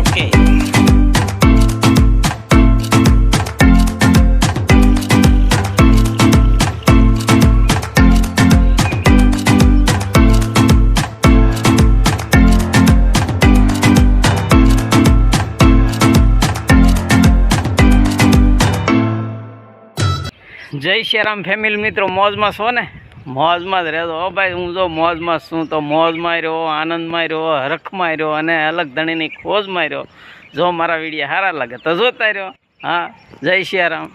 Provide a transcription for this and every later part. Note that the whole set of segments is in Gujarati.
ઓકે જય શ્રીરામ ફેમિલી મિત્રો મોજમાં છો ને? મોજમાં જ રહેતો હો ભાઈ, હું જો મોજમાં છું તો મોજમાં રહ્યો, આનંદમાં રહ્યો, હરખમાં રહ્યો અને અલગ ધણીની ખોજમાં રહ્યો. જો મારા વીડિયો સારા લાગે તો જોતા રહ્યો. હા, જય શ્રીરામ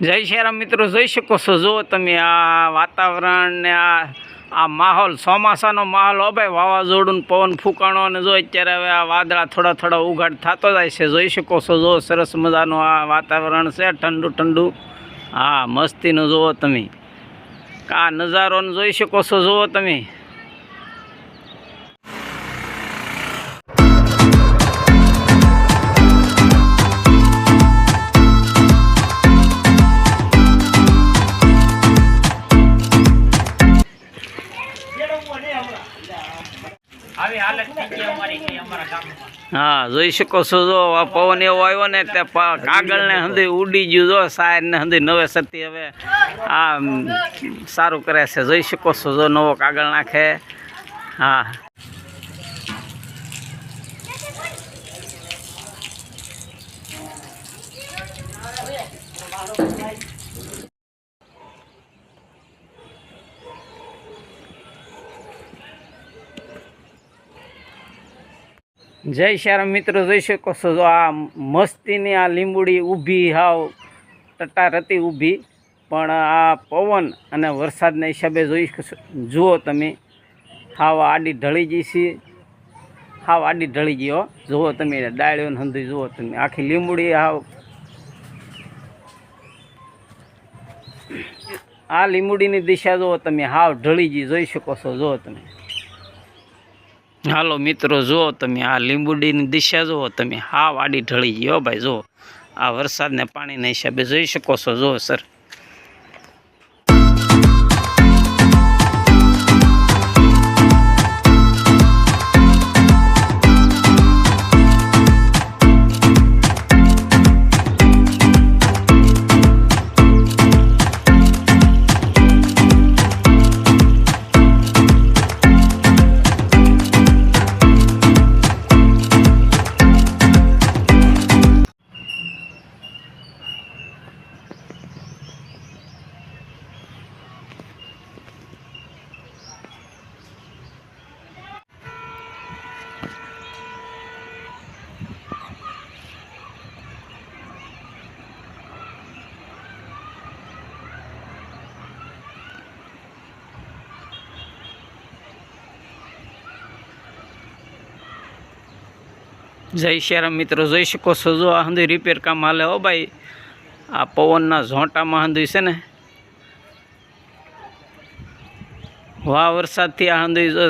જય શ્રીરામ મિત્રો, જોઈ શકો છો જો તમે આ વાતાવરણ ને આ આ માહોલ, ચોમાસાનો માહોલ, હો ભાઈ, વાવાઝોડું પવન ફૂંકાણો અને જો અત્યારે હવે આ વાદળા થોડા થોડા ઉઘાડ થતો જાય છે, જોઈ શકો છો જો સરસ મજાનું આ વાતાવરણ છે, ઠંડુ ઠંડુ. હા, મસ્તીનું જુઓ તમે. આ નજારોને જોઈ શકો છો, જુઓ તમે. હા, જોઈ શકો છો જો પવન એવો આવ્યો ને તે કાગળને હંધી ઉડી ગયું જો, સાયરને હંધી નવેસરથી હવે આ સારું કરે છે. જોઈ શકો છો જો નવો કાગળ નાખે. હા. જય શ્યારામ મિત્રો, જોઈ શકો છો જો આ મસ્તીની આ લીંબુડી ઊભી, હાવ ટટારતી ઊભી. પણ આ પવન અને વરસાદના હિસાબે જોઈ જુઓ તમે, હાવ આડી ઢળી ગઈ હાવ આડી ઢળી ગયો જુઓ તમે ડાળીઓને હંધી જુઓ તમે, આખી લીંબુડી હાવ. આ લીંબુડીની દિશા જુઓ તમે, હાવ ઢળી ગઈ, જોઈ શકો છો, જુઓ તમે. હાલો મિત્રો, જુઓ તમે આ લીંબુડીની દિશા, જુઓ તમે. હાવ આડી ઢળી ગયો ભાઈ, જુઓ. આ વરસાદને પાણીના હિસાબે જોઈ શકો છો, જુઓ, સર. જય શ્યારામ મિત્રો, જોઈ શકો છો, જો આ હંધી રિપેર કામ હાલે હો ભાઈ. આ પવનના ઝોંટામાં હંધી છે ને. વાહ વરસાદથી આ હંધી, જો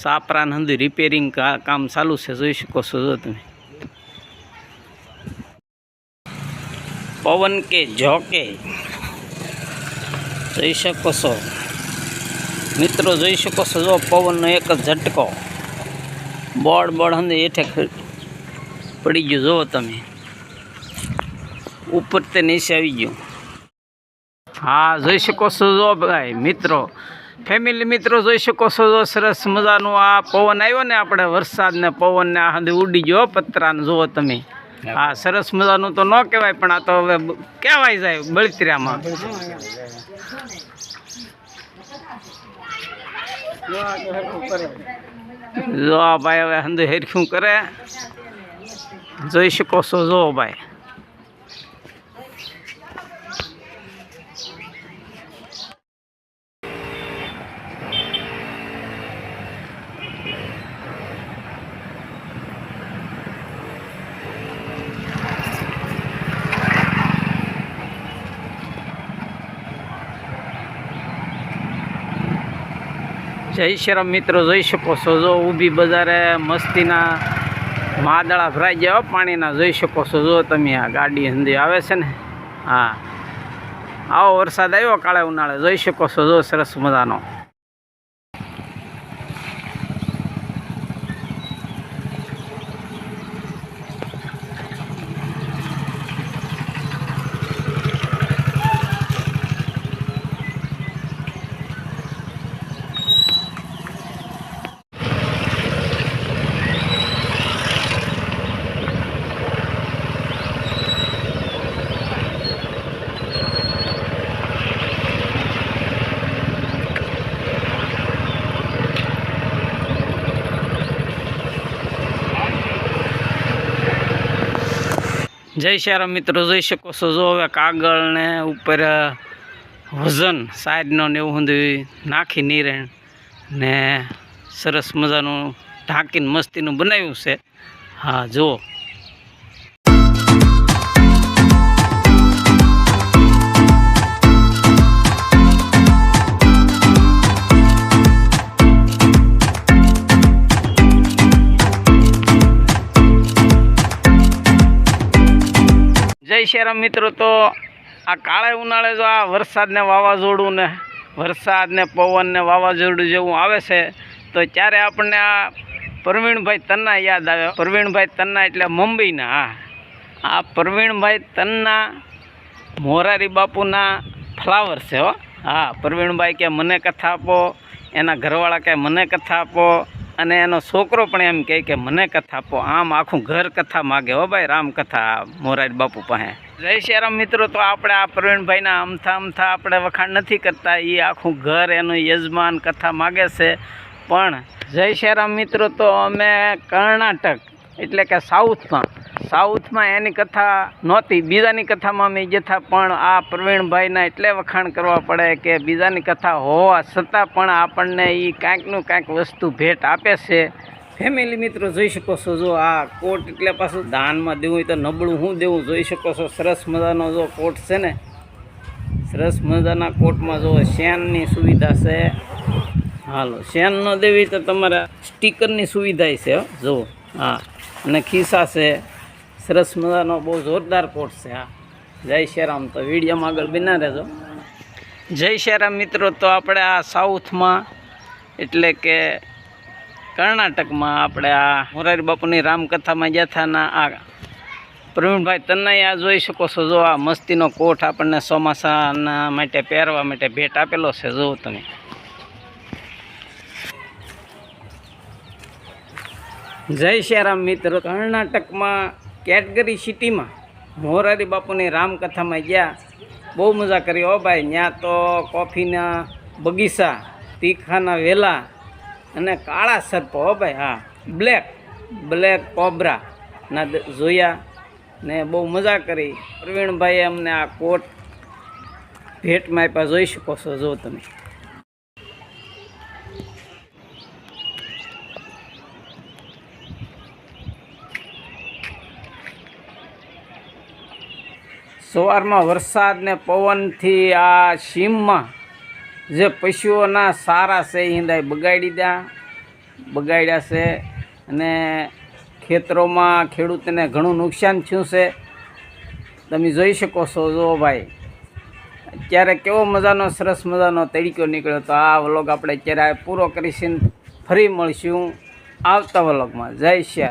સાપરાને હંધી રિપેરિંગ કામ ચાલુ છે, જોઈ શકો છો, જો તમે. પવન કે ઝોકે. જોઈ શકો છો. મિત્રો, જોઈ શકો છો, જો પવનનો એક જ ઝટકો. બોર્ડ બોર્ડ હંધી હેઠે પડી ગયું. જુઓ તમે. ઉપર તે નીચે આવી ગયું. હા, જોઈ શકો છો જો ભાઈ, મિત્રો. ફેમિલી મિત્રો, જોઈ શકો છો જો સરસ મજાનું આ પવન આવ્યો ને આપણે વરસાદને પવનને આ હંધી ઉડી ગયો પતરાને, જુઓ તમે. હા, સરસ મજાનું તો ન કહેવાય, પણ આ તો હવે કહેવાય જાય બળતરામાં. જો ભાઈ હવે હંધી હેરખું કરે. જોઈ શકો છો જો ભાઈ જય શ્રી રામ મિત્રો જોઈ શકો છો જો ઊભી બજારે મસ્તીના માદળા ભરાઈ ગયા પાણીના જોઈ શકો છો. જો તમે આ ગાડી હંધી આવે છે ને, હા. આવો વરસાદ આવ્યો કાળે ઉનાળે, જોઈ શકો છો. જો સરસ મજાનો. જય શ્યારામ મિત્રો, જોઈ શકો છો, જો હવે કાગળ ને ઉપર વજન સાઈડનો ને એવું સુધી નાખી નીરણ ને સરસ મજાનું ઢાંકીને મસ્તીનું બનાવ્યું છે. હા, જુઓ. જય શ્રીરામ મિત્રો, તો આ કાળે ઉનાળે જો આ વરસાદને વાવાઝોડું ને વરસાદને પવનને વાવાઝોડું જેવું આવે છે, તો ત્યારે આપણને આ પ્રવીણભાઈ તન્ના યાદ આવે. પ્રવીણભાઈ તન્ના એટલે મુંબઈના, હા. આ પ્રવીણભાઈ તન્ના મોરારી બાપુના ફ્લાવર છે હો. હા, પ્રવીણભાઈ કે મને કથા આપો, એના ઘરવાળા કે મને કથા આપો અને એનો છોકરો પણ એમ કહે કે મને કથા આપો, આમ આખું ઘર કથા માગે હો ભાઈ, રામ કથા, મોરારી બાપુ પાસે. જય શ્રી મિત્રો, તો આપણે આ પ્રવીણભાઈના અમથા અમથા આપણે વખાણ નથી કરતા એ આખું ઘર એનું યજમાન કથા માગે છે. પણ જય શ્રી મિત્રો, તો અમે કર્ણાટક, એટલે કે સાઉથમાં સાઉથમાં એની કથા નહોતી. બીજાની કથામાં અમે જથા પણ આ પ્રવીણભાઈના એટલે વખાણ કરવા પડે કે બીજાની કથા હોવા છતાં પણ આપણને એ કાંઈકનું કાંઈક વસ્તુ ભેટ આપે છે. ફેમિલી મિત્રો, જોઈ શકો છો, જો આ કોટ એટલે પાછું દાનમાં દેવું હોય તો નબળું હું દેવું? જોઈ શકો છો, સરસ મજાનો જો કોટ છે ને, સરસ મજાના કોટમાં જો શેનની સુવિધા છે. હાલો, શેન ન દેવી તો તમારા સ્ટીકરની સુવિધા છે જુઓ, હા, અને ખિસ્સા છે. સરસ મજાનો બહુ જોરદાર કોટ છે આ. જય શ્રીરામ. તો વિડીયોમાં આગળ બિના રહેજો. જય શ્રીરામ મિત્રો. તો આપણે આ સાઉથમાં એટલે કે કર્ણાટકમાં આપણે આ મોરારી બાપુની રામકથામાં જથાના આ પ્રવીણભાઈ તન્નાએ આ જોઈ શકો છો. જો આ મસ્તીનો કોટ આપણને ચોમાસાના માટે પહેરવા માટે ભેટ આપેલો છે. જુઓ તમે. જય શ્રીરામ મિત્રો. કર્ણાટકમાં કેટગરી સિટીમાં મોરારી બાપુની રામકથામાં ગયા. બહુ મજા કરી હો ભાઈ. ત્યાં તો કોફીના બગીચા, તીખાના વેલા અને કાળા સર્પ હો ભાઈ, હા. બ્લેક બ્લેક કોબરા ના જોયા ને બહુ મજા કરી. પ્રવીણભાઈએ અમને આ કોટ ભેટમાં આપ્યા. જોઈ શકો છો, જો તમે. સવારમાં વરસાદ ને પવનથી આ સીમમાં જે પશુઓના સારા છે હિંદાય બગાડી દા બગાડ્યા છે અને ખેતરોમાં ખેડૂતને ઘણું નુકસાન થયું છે. તમે જોઈ શકો છો, જો ભાઈ, અત્યારે કેવો મજાનો, સરસ મજાનો તડીકો નીકળ્યો તો આ વ્લોગ આપણે અત્યારે પૂરો કરીશું ફરી મળશું આવતા વ્લોગમાં. જય શ્યાર